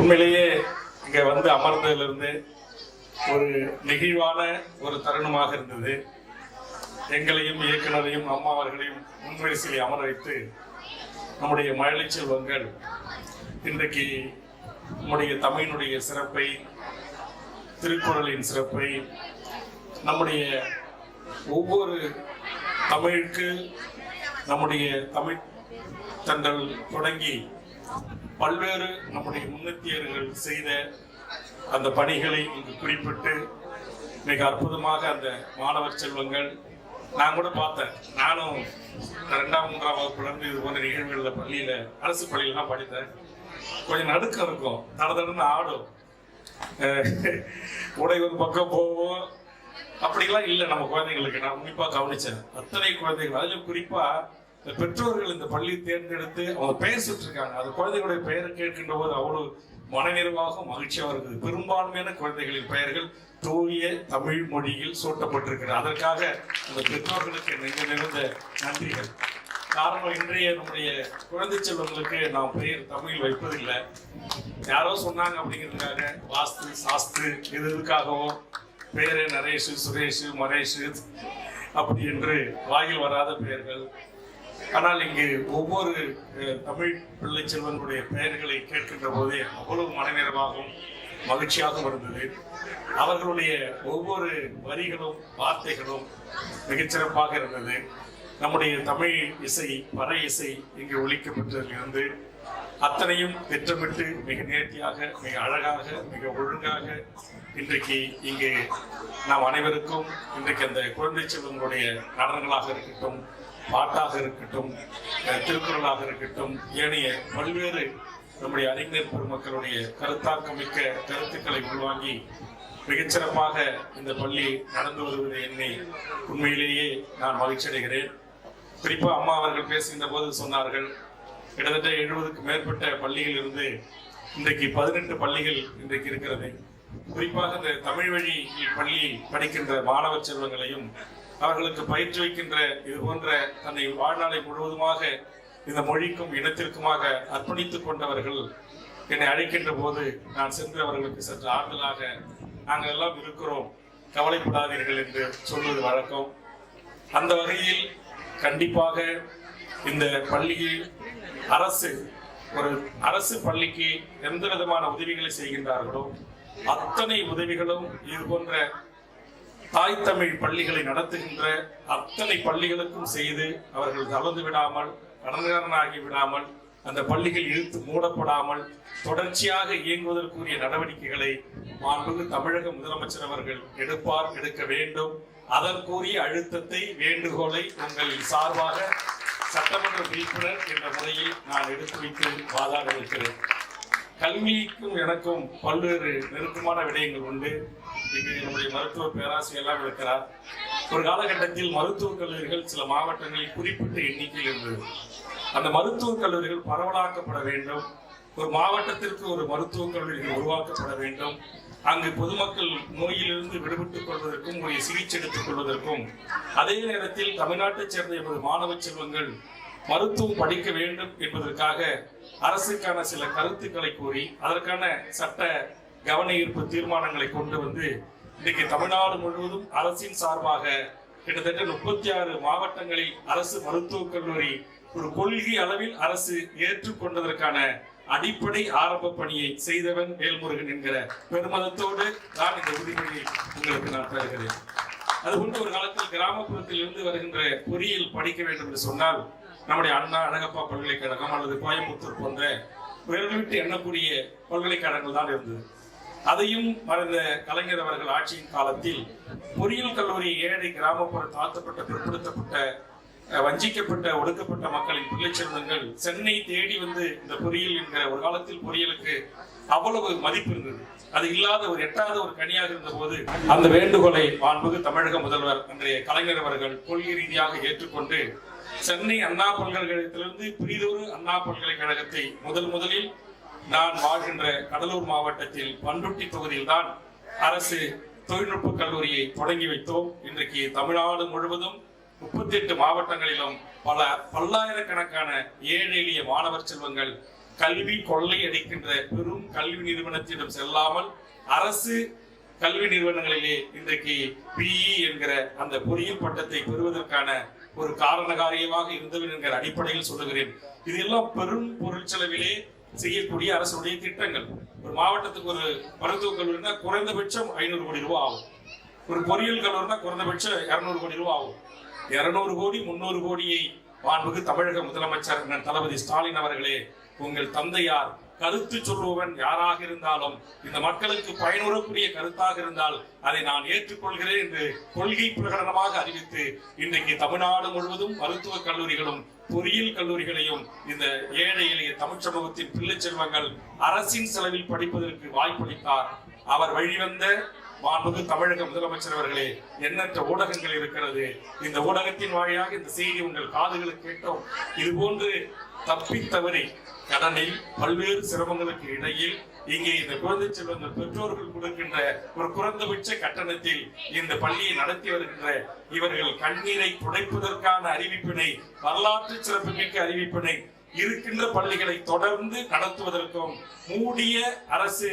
உண்மையிலேயே இங்க வந்து அமர்ந்ததிலிருந்து ஒரு நெகிழ்வான ஒரு தருணமாக இருந்தது. எங்களையும் இயக்குனரையும் அம்மா அவர்களையும் முன்வரிசையில் அமர வைத்து நம்முடைய மழலை செல்வங்கள் இன்றைக்கு நம்முடைய தமிழினுடைய சிறப்பை திருக்குறளின் சிறப்பை நம்முடைய ஒவ்வொரு தமிழுக்கு நம்முடைய தமிழ் தண்டல் தொடங்கி பல்வேறு நம்முடைய முன்னெத்தியர்கள் செய்த அந்த பணிகளை இங்கு குறிப்பிட்டு மிக அற்புதமாக அந்த மாணவர் செல்வங்கள் நான் கூட பார்த்தேன். நானும் ரெண்டாம் மூன்றாம் வகுப்புலேருந்து இது போன்ற நிகழ்வுகளில் பள்ளியில் அரசு பள்ளியிலாம் படித்தேன். கொஞ்சம் நடுக்கம் இருக்கும். தட தடன்னு ஆடும். உடை ஒரு பக்கம் போவோம். அப்படிலாம் இல்லை நம்ம குழந்தைங்களுக்கு. நான் உன்னிப்பாக கவனித்தேன் அத்தனை குழந்தைகள் அதிலும் குறிப்பாக பெற்றோர்கள் இந்த பள்ளி தேர்ந்தெடுத்து அவங்க பெயர் சுட்டிருக்காங்க. அந்த குழந்தைகளுடைய பெயரை கேட்கின்ற போது அவ்வளவு மனநிறைவாக மகிழ்ச்சியாக இருக்குது. பெரும்பான்மையான குழந்தைகளின் பெயர்கள் தூய தமிழ் மொழியில் சூட்டப்பட்டிருக்கிறது அதற்காக அந்த பெற்றோர்களுக்கு நெஞ்ச நிறைந்த நன்றிகள். காரணம் இன்றைய நம்முடைய குழந்தை செல்வங்களுக்கு நாம் பெயர் தமிழ் வைப்பதில்லை. யாரோ சொன்னாங்க அப்படிங்கிறதுக்காக வாஸ்து சாஸ்து இது இதுக்காகவோ பேரு நரேஷு சுரேஷு மரேஷு அப்படி என்று வாயில் வராத பெயர்கள். ஆனால் இங்கு ஒவ்வொரு தமிழ் பிள்ளை செல்வனுடைய பெயர்களை கேட்கின்ற போதே அவ்வளவு மனநிறைவாகவும் மகிழ்ச்சியாகவும் இருந்தது. அவர்களுடைய ஒவ்வொரு வரிகளும் வார்த்தைகளும் மிகச்சிறப்பாக இருந்தது. நம்முடைய தமிழ் இசை பற இசை இங்கு ஒழிக்கப்பட்டதிலிருந்து அத்தனையும் திட்டமிட்டு மிக நேர்த்தியாக மிக அழகாக மிக ஒழுங்காக இன்றைக்கு இங்கு நாம் அனைவருக்கும் இன்றைக்கு அந்த குழந்தை செல்வங்களுடைய நடனங்களாக இருக்கட்டும் பாட்டாக இருக்கட்டும் திருக்குறளாக இருக்கட்டும் ஏனைய பல்வேறு நம்முடைய அறிஞர் பெருமக்களுடைய கருத்தாக்கமிக்க கருத்துக்களை உள்வாங்கி மிகச்சிறப்பாக இந்த பள்ளி நடந்து வருவதை என்னை உண்மையிலேயே நான் மகிழ்ச்சி அடைகிறேன் குறிப்பாக அம்மா அவர்கள் பேசுகின்ற போது சொன்னார்கள் கிட்டத்தட்ட எழுபதுக்கு மேற்பட்ட பள்ளிகள் இருந்து இன்றைக்கு பதினெட்டு பள்ளிகள் இன்றைக்கு இருக்கிறது. குறிப்பாக இந்த தமிழ் வழி பள்ளி படிக்கின்ற மாணவ செல்வங்களையும் அவர்களுக்கு பயிற்றுவிக்கின்ற இது போன்ற தன்னை வாழ்நாளை முழுவதுமாக இந்த மொழிக்கும் இனத்திற்குமாக அர்ப்பணித்துக் கொண்டவர்கள் என்னை அழைக்கின்ற போது நான் சென்று அவர்களுக்கு சற்று ஆறுதலாக நாங்கள் எல்லாம் இருக்கிறோம். கவலைப்படாதீர்கள் என்று சொல்வது வழக்கம். அந்த வகையில் கண்டிப்பாக இந்த பள்ளியில் அரசு ஒரு அரசு பள்ளிக்கு எந்த விதமான உதவிகளை செய்கின்றார்களோ அத்தனை உதவிகளும் இது போன்ற தாய் தமிழ் பள்ளிகளை நடத்துகின்ற அத்தனை பள்ளிகளுக்கும் செய்து அவர்கள் தளர்ந்து விடாமல் கடன்காரனாகி விடாமல் அந்த பள்ளிகள் இழுத்து மூடப்படாமல் தொடர்ச்சியாக இயங்குவதற்குரிய நடவடிக்கைகளை மாண்புமிகு தமிழக முதலமைச்சர் அவர்கள் எடுப்பார் எடுக்க வேண்டும். அதற்குரிய அழுத்தத்தை வேண்டுகோளை உங்கள் சார்பாக சட்டமன்ற உறுப்பினர் என்ற முறையில் நான் எடுத்து வைத்து வாதாட இருக்கிறேன் கல்விக்கும் எனக்கும் பல்வேறு நெருக்கமான விடயங்கள் உண்டு. இங்கு நம்முடைய மருத்துவ பேராசிரியர் இருக்கிறார். ஒரு காலகட்டத்தில் மருத்துவக் கல்லூரிகள் சில மாவட்டங்களில் குறிப்பிட்ட எண்ணிக்கையில் இருந்தது. அந்த மருத்துவக் கல்லூரிகள் பரவலாக்கப்பட வேண்டும். ஒரு மாவட்டத்திற்கு ஒரு மருத்துவக் கல்லூரிகள் உருவாக்கப்பட வேண்டும். அங்கு பொதுமக்கள் நோயிலிருந்து விடுபட்டுக் கொள்வதற்கும் உரிய சிகிச்சை எடுத்துக் கொள்வதற்கும். அதே நேரத்தில் தமிழ்நாட்டைச் சேர்ந்த எமது மாணவ செல்வங்கள் மருத்துவம் படிக்க வேண்டும் என்பதற்காக அரசுக்கான சில கருத்துக்களை கூறி அதற்கான சட்ட கவன ஈர்ப்பு தீர்மானங்களை கொண்டு வந்து இன்றைக்கு தமிழ்நாடு முழுவதும் அரசின் சார்பாக கிட்டத்தட்ட முப்பத்தி ஆறு மாவட்டங்களில் அரசு மருத்துவக் கல்லூரி ஒரு கொள்கை அளவில் அரசு ஏற்றுக்கொண்டதற்கான அடிப்படை ஆரம்ப பணியை செய்தவன் வேல்முருகன் என்கிற பெருமதத்தோடு நான் இந்த உறுதிமொழியை உங்களுக்கு நான் தருகிறேன். அதுபோன்று ஒரு காலத்தில் கிராமப்புறத்தில் இருந்து வருகின்ற பொறியியல் படிக்க வேண்டும் என்று சொன்னால் நம்முடைய அண்ணா அழகப்பா பல்கலைக்கழகம் அல்லது கோயம்புத்தூர் போன்ற விரல்விட்டு எண்ணக்கூடிய பல்கலைக்கழகங்கள் தான் இருந்தது. அதையும் மறைந்த கலைஞர் அவர்கள் ஆட்சியின் காலத்தில் பொறியியல் கல்லூரி ஏழை கிராமப்புற தாழ்த்தப்பட்ட பிற்படுத்தப்பட்ட வஞ்சிக்கப்பட்ட ஒடுக்கப்பட்ட மக்களின் பிள்ளை சென்னை தேடி வந்து இந்த பொறியியல் என்கிற ஒரு காலத்தில் பொறியியலுக்கு அவ்வளவு மதிப்பு இருந்தது. அது இல்லாத ஒரு எட்டாவது ஒரு கனியாக இருந்த போது அந்த வேண்டுகோளை மாண்புகு தமிழக முதல்வர் அன்றைய கலைஞர் அவர்கள் கொள்கை ரீதியாக ஏற்றுக்கொண்டு சென்னை அண்ணா பல்கலைக்கழகத்திலிருந்து பிரிதொரு அண்ணா பல்கலைக்கழகத்தை முதல் முதலில் நான் வாழ்கின்ற கடலூர் மாவட்டத்தில் பண்ருட்டி தொகுதியில் தான் அரசு தொழில்நுட்ப கல்லூரியை தொடங்கி வைத்தோம். இன்றைக்கு தமிழ்நாடு முழுவதும் முப்பத்தி எட்டு மாவட்டங்களிலும் பல பல்லாயிரக்கணக்கான ஏழை எளிய மாணவர் செல்வங்கள் கல்வி கொள்ளை அடிக்கின்ற பெரும் கல்வி நிறுவனத்திடம் செல்லாமல் அரசு கல்வி நிறுவனங்களிலே இன்றைக்கு பிஇ என்கிற அந்த பொறியியல் பட்டத்தை பெறுவதற்கான ஒரு காரண காரியமாக இருந்தவன் என்கிற அடிப்படையில் சொல்லுகிறேன். இதெல்லாம் பெரும் பொருள் செலவிலே செய்யக்கூடிய அரசுடைய திட்டங்கள். ஒரு மாவட்டத்துக்கு ஒரு மருத்துவக் கல்லூரினா குறைந்தபட்சம் ஐநூறு கோடி ரூபாய் ஆகும். ஒரு பொறியியல் கல்லூரினா குறைந்தபட்சம் இருநூறு கோடி ரூபாய் ஆகும். இருநூறு கோடி முன்னூறு கோடியை மாண்புக்கு தமிழக முதலமைச்சர் தளபதி ஸ்டாலின் அவர்களே உங்கள் தந்தையார் கருத்து சொல்பவன் யாராக இருந்தாலும் இந்த மக்களுக்கு பயனுறக்கூடிய கருத்தாக இருந்தால் அதை நான் ஏற்றுக்கொள்கிறேன் என்று கொள்கை பிரகடனமாக அறிவித்து இன்றைக்கு தமிழ்நாடு முழுவதும் மருத்துவக் கல்லூரிகளும் பொறியியல் கல்லூரிகளையும் இந்த ஏழை எளிய தமிழ் சமூகத்தின் பிள்ளை செல்வங்கள் அரசின் செலவில் படிப்பதற்கு வாய்ப்பளித்தார். அவர் வழிவந்த மாண்புக்கு தமிழக முதலமைச்சர் அவர்களே எண்ணற்ற ஊடகங்கள் இருக்கிறது. இந்த ஊடகத்தின் வாயிலாக இந்த செய்தி உங்கள் காதுகளுக்கு கேட்டோம். இது போன்று தப்பி தவறி கடனில் பல்வேறு சிரமங்களுக்கு இடையில் இங்கே இந்த குழந்தை செல்வங்கள் பெற்றோர்கள் கொடுக்கின்ற ஒரு குறைந்தபட்ச கட்டணத்தில் இந்த பள்ளியை நடத்தி வருகின்ற இவர்கள் கண்ணீரை துடைப்பதற்கான அறிவிப்பினை வரலாற்று சிறப்புமிக்க அறிவிப்பினை இருக்கின்ற பள்ளிகளை தொடர்ந்து நடத்துவதற்கும் மூடிய அரசு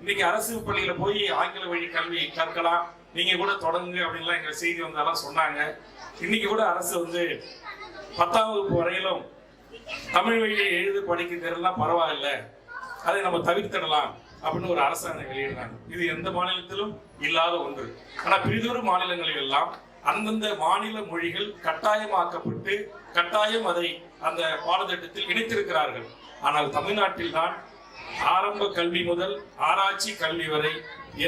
இன்னைக்கு அரசு பள்ளியில போய் ஆங்கில வழி கல்வி கற்கலாம். நீங்க கூட தொடங்குங்க அப்படின்லாம் எங்க செய்தி வந்தாலும் சொன்னாங்க. இன்னைக்கு கூட அரசு வந்து பத்தாம் வகுப்பு வரையிலும் தமிழ் வழியை எழுது படிக்கிறதெல்லாம் பரவாயில்ல. அதை நம்ம தவிர்த்திடலாம் அப்படின்னு ஒரு அரசாங்கம் வெளியிடுறாங்க. இது எந்த மாநிலத்திலும் இல்லாத ஒன்று. ஆனா பிரிதொரு மாநிலங்களில் எல்லாம் அந்தந்த மாநில மொழிகள் கட்டாயமாக்கப்பட்டு கட்டாயம் அதை அந்த பாடத்திட்டத்தில் இணைத்திருக்கிறார்கள். ஆனால் தமிழ்நாட்டில் தான் ஆரம்ப கல்வி முதல் ஆராய்ச்சி கல்வி வரை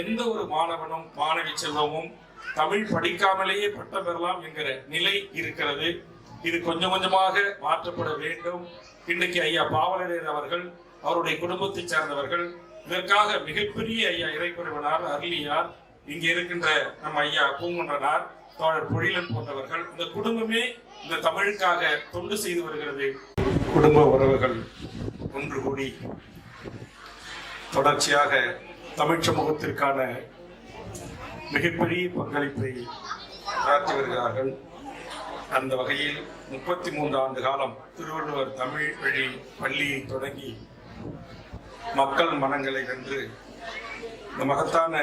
எந்த ஒரு மாணவனும் மாணவி செல்வமும் தமிழ் படிக்காமலேயே பட்டம் பெறலாம் என்கிற நிலை இருக்கிறது. இது கொஞ்சம் கொஞ்சமாக மாற்றப்பட வேண்டும். இன்றைக்கு ஐயா பாவலரேர் அவர்கள் அவருடைய குடும்பத்தைச் சேர்ந்தவர்கள் இதற்காக மிகப்பெரிய ஐயா இறைக்குறைவனார் அருளியார் இங்கே இருக்கின்ற நம்ம ஐயா பூங்குன்றனார் தோழர் பொழிலன் போன்றவர்கள் இந்த குடும்பமே இந்த தமிழுக்காக தொண்டு செய்து வருகிறது. குடும்ப உறவுகள் ஒன்று கூடி தொடர்ச்சியாக தமிழ் சமூகத்திற்கான மிகப்பெரிய பங்களிப்பை ஆற்றி வருகிறார்கள். அந்த வகையில் முப்பத்தி மூன்று ஆண்டு காலம் திருவள்ளுவர் தமிழ் வழி பள்ளியை தொடங்கி மக்கள் மனங்களை வென்று இந்த மகத்தான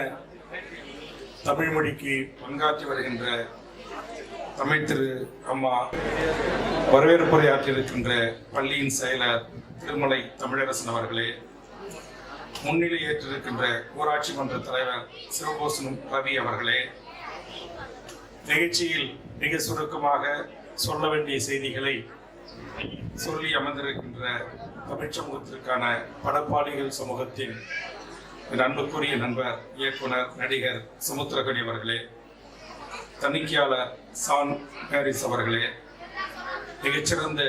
தமிழ் மொழிக்கு பங்காற்றி வருகின்ற தமிழ் திரு அம்மா வரவேற்புரை ஆற்றியிருக்கின்ற பள்ளியின் செயலர் திருமலை தமிழரசன் அவர்களே முன்னிலை ஏற்றிருக்கின்ற ஊராட்சி மன்ற தலைவர் சிவபோசனம் ரவி அவர்களே நிகழ்ச்சியில் மிக சுருக்கமாக சொல்ல வேண்டிய செய்திகளை சொல்லி அமர்ந்திருக்கின்ற தமிழ் சமூகத்திற்கான படப்பாளிகள் சமூகத்தின் அன்புக்குரிய நண்பர் இயக்குனர் நடிகர் சமுத்திரகனி அவர்களே தணிக்கையாளர் சான் ஹாரிஸ் அவர்களே மிகச்சிறந்த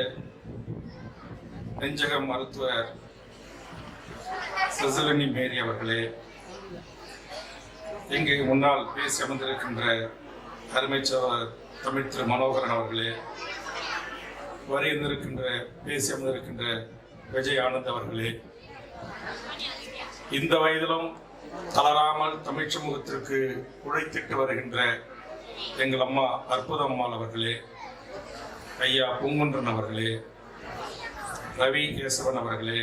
நெஞ்சக மருத்துவர் செசலனி மேரி அவர்களே இங்கு முன்னால் பேசி அமர்ந்திருக்கின்ற அருமைச்சவர் தமிழ் திரு மனோகரன் அவர்களே வரையிருந்திருக்கின்ற பேசி அமர்ந்திருக்கின்ற விஜய் ஆனந்த் அவர்களே இந்த வயதிலும் தளராமல் தமிழ் சமூகத்திற்கு உழைத்திட்டு வருகின்ற எங்கள் அம்மா அற்புத அம்மாள் அவர்களே ஐயா பூங்குன்றன் அவர்களே ரவி கேசவன் அவர்களே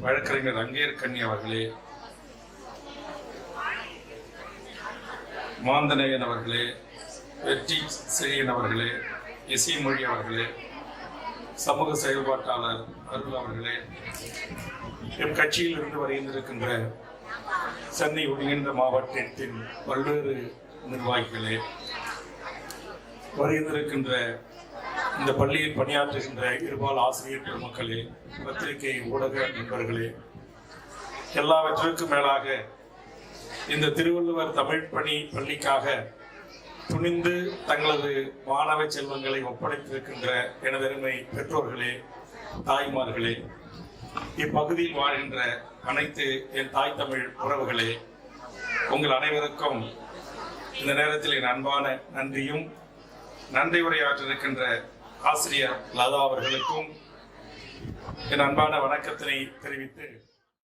வழக்கறிஞர் அங்கேர் கண்ணி அவர்களே மாந்தநேயன் அவர்களே வெற்றி செழியன் அவர்களே இசைமொழி அவர்களே சமூக செயல்பாட்டாளர் அருள் அவர்களே என் கட்சியில் இருந்து வருகின்றிருக்கின்ற சென்னை ஒருங்கிணைந்த மாவட்டத்தின் பல்வேறு நிர்வாகிகளே வருகின்றிருக்கின்ற இந்த பள்ளியில் பணியாற்றுகின்ற இருபால் ஆசிரியர் பெருமக்களே பத்திரிகை ஊடக நண்பர்களே எல்லாவற்றிற்கும் மேலாக இந்த திருவள்ளுவர் தமிழ் பணி பள்ளிக்காக துணிந்து தங்களது மாணவ செல்வங்களை ஒப்படைத்திருக்கின்ற எனதருமை பெற்றோர்களே தாய்மார்களே இப்பகுதியில் வாழ்கின்ற அனைத்து என் தாய் தமிழ் உறவுகளே உங்கள் அனைவருக்கும் இந்த நேரத்தில் என் அன்பான நன்றியும் நன்றி உரையாற்றிருக்கின்ற ஆசிரியர் லதா அவர்களுக்கும் என் அன்பான வணக்கத்தினை தெரிவித்து